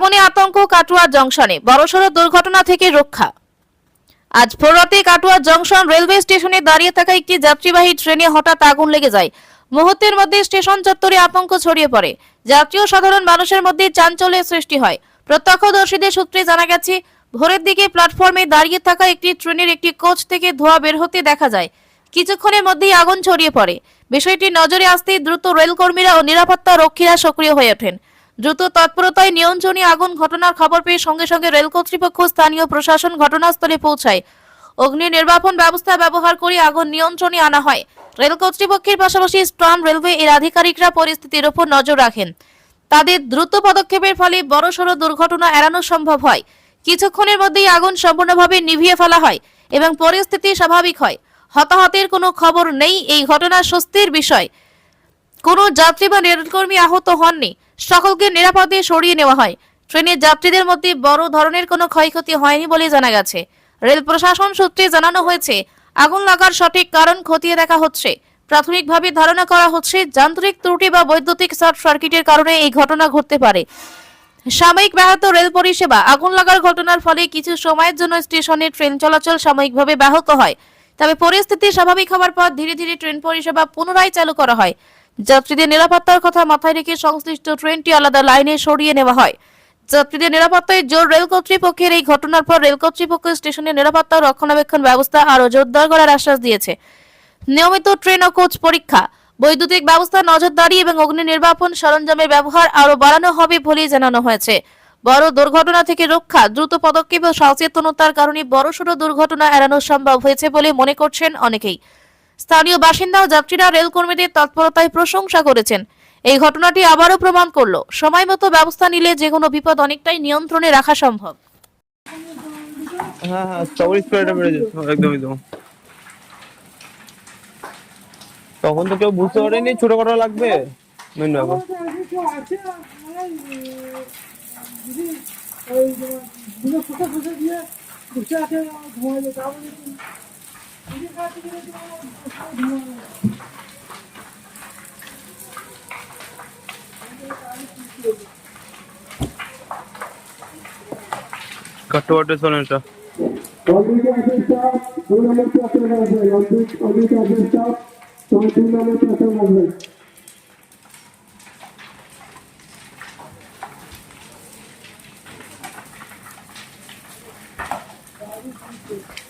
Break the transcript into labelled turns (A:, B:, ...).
A: আগুনে আতঙ্ক কাটুয়া জংশনে। বড়সড় দুর্ঘটনা থেকে রক্ষা। আজ ভোররাতে কাটুয়া জংশন রেলওয়ে স্টেশনে দাঁড়িয়ে থাকা একটি যাত্রীবাহী ট্রেনে হঠাৎ আগুন লেগে যায়। মুহূর্তের মধ্যে স্টেশন চত্বরে আতঙ্ক ছড়িয়ে পড়ে। যাত্রী ও সাধারণ মানুষের মধ্যে চাঞ্চল্যের সৃষ্টি হয়। প্রত্যক্ষদর্শীদের সূত্রে জানা গেছে, ভোরের দিকে প্ল্যাটফর্মে দাঁড়িয়ে থাকা একটি ট্রেনের একটি কোচ থেকে ধোঁয়া বের হতে দেখা যায়। কিছুক্ষণের মধ্যেই আগুন ছড়িয়ে পড়ে। বিষয়টি নজরে আসতেই দ্রুত রেলকর্মীরা ও নিরাপত্তা রক্ষীরা সক্রিয় হয়ে ওঠেন। দ্রুত তৎপরতায় নিয়ন্ত্রণী আগুন ঘটনার খবর পেয়ে সঙ্গে সঙ্গে রেল কর্তৃপক্ষ, স্থানীয় প্রশাসন ঘটনাস্থলে পৌঁছায়। অগ্নি নির্বাপন ব্যবস্থা ব্যবহার করে আগুন নিয়ন্ত্রণে আনা হয়। রেল কর্তৃপক্ষের পাশাপাশি স্ট্রাম রেলওয়ে এর আধিকারিকরা পরিস্থিতির উপর নজর রাখেন। তাদের দ্রুত পদক্ষেপের ফলে বড়সড় দুর্ঘটনা এড়ানো সম্ভব হয়। কিছুক্ষণের মধ্যেই আগুন সম্পূর্ণভাবে নিভিয়ে ফেলা হয় এবং পরিস্থিতি স্বাভাবিক হয়। হতাহতের কোনো খবর নেই এই ঘটনা স্বস্তির বিষয়। কোনো যাত্রী বা রেলকর্মী আহত হননি। সকলকে নিরাপদে সরিয়ে নেওয়া হয়। ট্রেনের যাত্রীদের মধ্যে বড় ধরনের কোনো ক্ষয়ক্ষতি হয়নি বলে জানা গেছে। রেল প্রশাসন সূত্রে জানানো হয়েছে, আগুন লাগার সঠিক কারণ খতিয়ে দেখা হচ্ছে। প্রাথমিকভাবে ধারণা করা হচ্ছে, যান্ত্রিক ত্রুটি বা বৈদ্যুতিক শর্ট সার্কিটের কারণে এই ঘটনা ঘটতে পারে। সাময়িক ব্যাহত রেল পরিষেবা, আগুন লাগার ঘটনার ফলে কিছু সময়ের জন্য স্টেশনে ট্রেন চলাচল সাময়িকভাবে ব্যাহত হয়। তবে পরিস্থিতি স্বাভাবিক হওয়ার পর ধীরে ধীরে ট্রেন পরিষেবা পুনরায় চালু করা হয়। যাত্রীদের নিরাপত্তার কথা মাথায় রেখে সংশ্লিষ্ট ট্রেনটি আলাদা লাইনে সরিয়ে নেওয়া হয়। যাত্রীদের নিরাপত্তায় জোর রেল কর্তৃপক্ষের এই ঘটনার পর রেল কর্তৃপক্ষ স্টেশনের নিরাপত্তা রক্ষণাবেক্ষণ ব্যবস্থা আরও জোরদার করার আশ্বাস দিয়েছে। নিয়মিত ট্রেন ও কোচ পরীক্ষা, বৈদ্যুতিক ব্যবস্থা নজরদারি এবং অগ্নি নির্বাপন সরঞ্জামের ব্যবহার আরও বাড়ানো হবে বলেই জানানো হয়েছে। বড় দুর্ঘটনা থেকে রক্ষা, দ্রুত পদক্ষেপ ও সচেতনতার কারণে বড়সড় দুর্ঘটনা এড়ানো সম্ভব হয়েছে বলে মনে করছেন অনেকেই। স্থানীয় বাসিন্দা ও যাত্রীরা রেলকর্মীদের তৎপরতায় প্রশংসা করেছেন। এই ঘটনাটি আবারও প্রমাণ করল সময় মতো ব্যবস্থা নিলে যে কোনো বিপদ অনেকটাই নিয়ন্ত্রণে রাখা সম্ভব।
B: হ্যাঁ হ্যাঁ স্ট্রবেরি স্প্রেটা বেড়ে যেত একদম একদম তখন তো কেউ বুঝতে পারেনি ছোট কটা লাগবে। মেন ব্যাপার।
C: కట్టు పట్టేస్తాను ఇంకా Thank you.